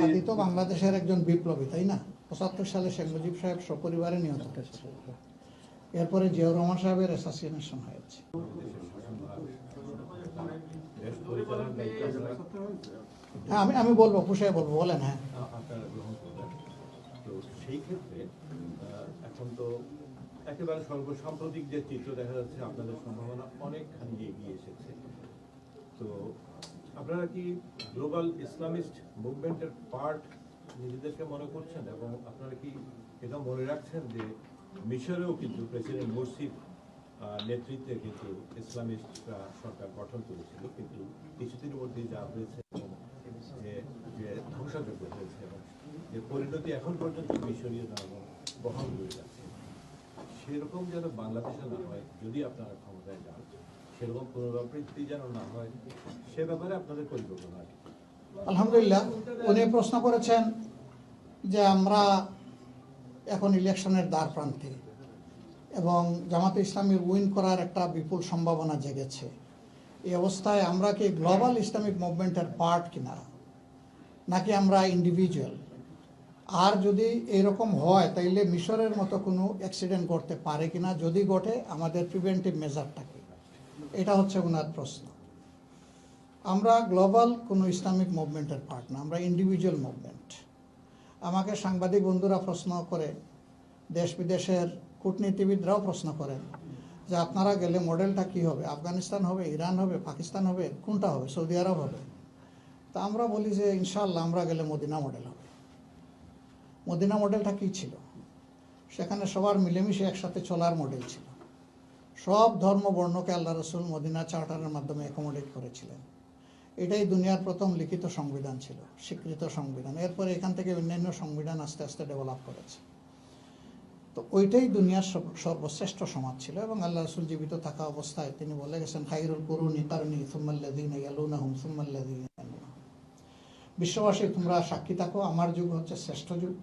হাদি তো বাংলাদেশের একজন বিপ্লবী তাই না? পঁচাত্তর সালে শেখ মুজিব সাহেব সপরিবারে নিহত এরপরে জিয়াউর রহমান সাহেবের অ্যাসাসিনেশন হয়েছে। হ্যাঁ আমি আমি বলব পুষায় বলব বলেন হ্যাঁ। সেই ক্ষেত্রে এখন তো একেবারে সর্বসাম্প্রতিক যে চিত্র দেখা যাচ্ছে আপনাদের সম্ভাবনা অনেকখানি এগিয়ে এসেছে। তো আপনারা কি গ্লোবাল ইসলামিস্ট মুভমেন্টের পার্ট নিজেদেরকে মনে করছেন? এবং আপনারা কি এটা মনে রাখছেন যে মিশরেও কিন্তু প্রেসিডেন্ট মুরসির নেতৃত্বে কিন্তু ইসলামিস্টরা সরকার গঠন করেছিল। কিন্তু কিছুদিনের মধ্যে যা হয়েছে যে যে ধ্বংসযজ্ঞ হয়েছে এবং যে পরিণতি এখন পর্যন্ত মিশরীয় ধর্ম বহন করে যাচ্ছে, সেরকম যেন বাংলাদেশে না হয়, যদি আপনারা ক্ষমতায় যান। সেরকম পুনরাবৃত্তি যেন না হয়, সে ব্যাপারে আপনাদের পরিকল্পনা আলহামদুলিল্লাহ, উনি প্রশ্ন করেছেন যে আমরা এখন ইলেকশনের দ্বার প্রান্তে এবং জামাতে ইসলামী উইন করার একটা বিপুল সম্ভাবনা জেগেছে। এই অবস্থায় আমরা কি গ্লোবাল ইসলামিক মুভমেন্টের পার্ট কিনা? নাকি আমরা ইন্ডিভিজুয়াল আর যদি এরকম হয়, তাইলে মিশরের মতো কোনো অ্যাক্সিডেন্ট করতে পারে কিনা? যদি ঘটে, আমাদের প্রিভেন্টিভ মেজারটা কি এটা হচ্ছে ওনার প্রশ্ন। আমরা গ্লোবাল কোনো ইসলামিক মুভমেন্টের পার্ট না আমরা ইন্ডিভিজুয়াল মুভমেন্ট। আমাকে সাংবাদিক বন্ধুরা প্রশ্ন করে, দেশ বিদেশের কূটনীতিবিদরাও প্রশ্ন করেন যে আপনারা গেলে মডেলটা কি হবে? আফগানিস্তান হবে, ইরান হবে, পাকিস্তান হবে, কোনটা হবে? সৌদি আরব হবে। তা আমরা বলি যে ইনশাল্লাহ আমরা গেলে মদিনা মডেল হবে। মদিনা মডেলটা কি ছিল? সেখানে সবার মিলেমিশে একসাথে চলার মডেল ছিল। সব ধর্ম বর্ণকে আল্লাহ রসুল মদিনা চার্টারের মাধ্যমে অ্যাকোমোডেট করেছিলেন। এটাই দুনিয়ার প্রথম লিখিত সংবিধান ছিল, স্বীকৃত সংবিধান। এরপরে এখান থেকে অন্যান্য সংবিধান আস্তে আস্তে ডেভেলপ করেছে। তো ওইটাই দুনিয়ার সর্বশ্রেষ্ঠ সমাজ ছিল এবং আল্লাহ রসুল জীবিত থাকা অবস্থায় তিনি বলে গেছেন খাইরুল করুনি কারণী সুম্মাল্লাদিন ইয়ালুনাহুম সুম্মাল্লাদিন বিশ্ববাসী, তোমরা সাক্ষী থাকো, আমার যুগ হচ্ছে শ্রেষ্ঠ যুগ,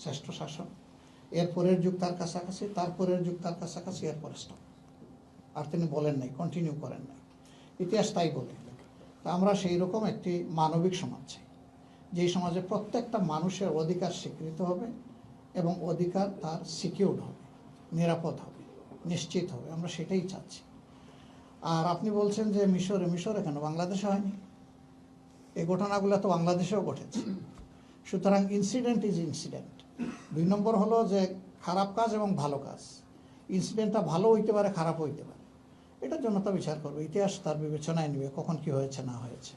শ্রেষ্ঠ শাসন। এরপরের যুগ তার কাছাকাছি তারপরের যুগ তার কাছাকাছি, এরপরে স্টপ আর তিনি বলেন নাই কন্টিনিউ করেন নাই। ইতিহাস তাই বলে। তা আমরা সেই রকম একটি মানবিক সমাজ চাই যেই সমাজে প্রত্যেকটা মানুষের অধিকার স্বীকৃত হবে এবং অধিকার তার সিকিউর্ড হবে, নিরাপদ হবে, নিশ্চিত হবে। আমরা সেটাই চাচ্ছি। আর আপনি বলছেন যে মিশরে মিশরে কেন? বাংলাদেশে হয়নি। এই ঘটনাগুলো তো বাংলাদেশেও ঘটেছে। সুতরাং ইনসিডেন্ট ইজ ইনসিডেন্ট দুই নম্বর হলো যে খারাপ কাজ এবং ভালো কাজ। ইনসিডেন্টটা ভালো হইতে পারে খারাপ হইতে পারে। এটার জন্য তো বিচার করবে। ইতিহাস তার বিবেচনায় নেবে কখন কি হয়েছে না হয়েছে।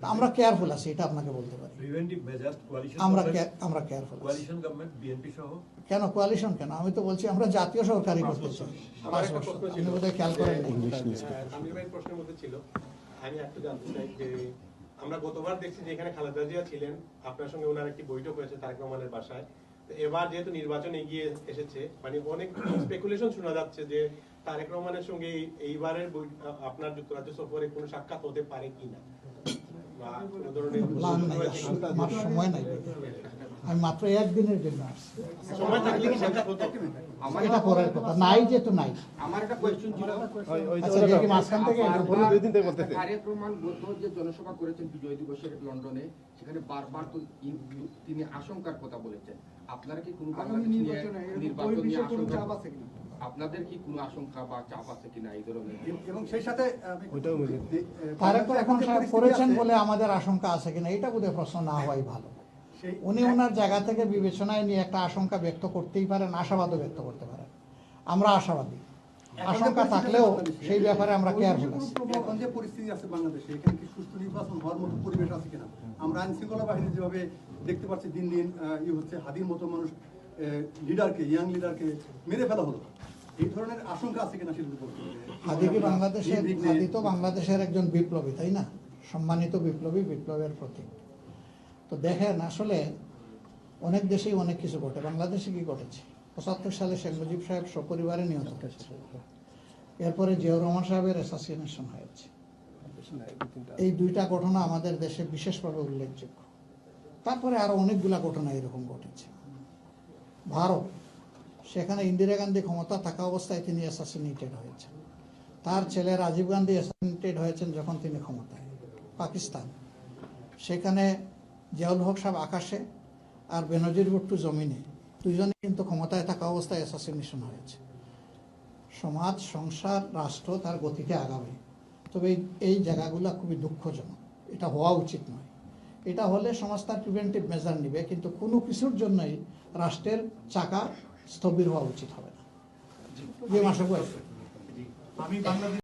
আমরা কেয়ারফুল আছি এটা আপনাকে বলতে পারি। আমরা আমরা কেয়ারফুল আছি। কোয়ালিশন গভর্নমেন্ট বিএনপি সহ? কেন কোয়ালিশন কেন? আমি তো বলছি আমরা জাতীয় সরকারি করতে চাই। আপনি বোধহয় খেয়াল করেন নাই। হ্যাঁ, প্রশ্নের মধ্যে ছিল। আমি একটু জানতে চাই যে আমরা গতবার দেখছি যে এখানে খালেদা জিয়া ছিলেন। আপনার সঙ্গে ওনার একটি বৈঠক হয়েছে তারেক রহমানের বাসায়। এবার যেহেতু নির্বাচন এগিয়ে এসেছে মানে অনেক স্পেকুলেশন শোনা যাচ্ছে যে তারেক রহমানের সঙ্গে এইবারের আপনার যুক্তরাজ্য সফরে কোনো সাক্ষাৎ হতে পারে কিনা? বা কোনো ধরনের সময় নাই। আমি মাত্র একদিনের জন্য আসছি। এটা পরের কথা। নাই যেহেতু নাই। আমার একটা কোয়েশ্চেন ছিল। আচ্ছা দেখি মাঝখান থেকে আপনার তারেক রহমান গত যে জনসভা করেছেন বিজয় দিবসের লন্ডনে সেখানে বারবার তো তিনি আশঙ্কার কথা বলেছেন। আপনারা কি কোনো বাংলাদেশ নির্বাচন নিয়ে আশঙ্কা আপনাদের কি কোনো আশঙ্কা বা চাপ আছে কিনা এই ধরনের? এবং সেই সাথে এখন করেছেন বলে আমাদের আশঙ্কা আছে কিনা এটা বোধহয় প্রশ্ন না হওয়াই ভালো। উনি ওনার জায়গা থেকে বিবেচনায় নিয়ে একটা আশঙ্কা ব্যক্ত করতেই পারেন আশাবাদও ব্যক্ত করতে পারেন। আমরা আশাবাদী। আশঙ্কা থাকলেও সেই ব্যাপারে আমরা কেয়ারফুল আছি। এখন যে পরিস্থিতি আছে বাংলাদেশে এখানে কি সুষ্ঠু নির্বাচন হওয়ার মতো পরিবেশ আছে কিনা? আমরা আইন শৃঙ্খলা বাহিনী যেভাবে দেখতে পাচ্ছি দিন দিন ই হচ্ছে হাদির মতো মানুষ লিডারকে ইয়াং লিডারকে মেরে ফেলা হলো। এই ধরনের আশঙ্কা আছে কিনা সেটা বলতে হাদি কি বাংলাদেশের হাদি তো বাংলাদেশের একজন বিপ্লবী তাই না? সম্মানিত বিপ্লবী বিপ্লবের প্রতীক। তো দেখেন, আসলে অনেক দেশেই অনেক কিছু ঘটে। বাংলাদেশে কি ঘটেছে? পঁচাত্তর সালে শেখ মুজিব সাহেব সপরিবারে নিহত হয়েছে। এরপরে জিয়াউর রহমান সাহেবের অ্যাসাসিনেশন হয়েছে। এই দুইটা ঘটনা আমাদের দেশে বিশেষভাবে উল্লেখযোগ্য। তারপরে আরও অনেকগুলা ঘটনা এরকম ঘটেছে। ভারত, সেখানে ইন্দিরা গান্ধী ক্ষমতা থাকা অবস্থায় তিনি অ্যাসাসিনেটেড হয়েছেন। তার ছেলে রাজীব গান্ধী অ্যাসাসিনেটেড হয়েছেন যখন তিনি ক্ষমতায়। পাকিস্তান, সেখানে জিয়াউল হক সাহেব আকাশে আর বেনজির ভুট্টু জমিনে দুইজনে কিন্তু ক্ষমতায় থাকা অবস্থায় অ্যাসাসিনেশন হয়েছে। সমাজ সংসার রাষ্ট্র তার গতিতে আগাবে। তবে এই- জায়গাগুলো খুবই দুঃখজনক। এটা হওয়া উচিত নয়। এটা হলে সমাজ তার প্রিভেন্টিভ মেজার নিবে কিন্তু কোনো কিছুর জন্যই রাষ্ট্রের চাকা স্থবির হওয়া উচিত হবে না। যে মাসে আমি বাংলাদেশ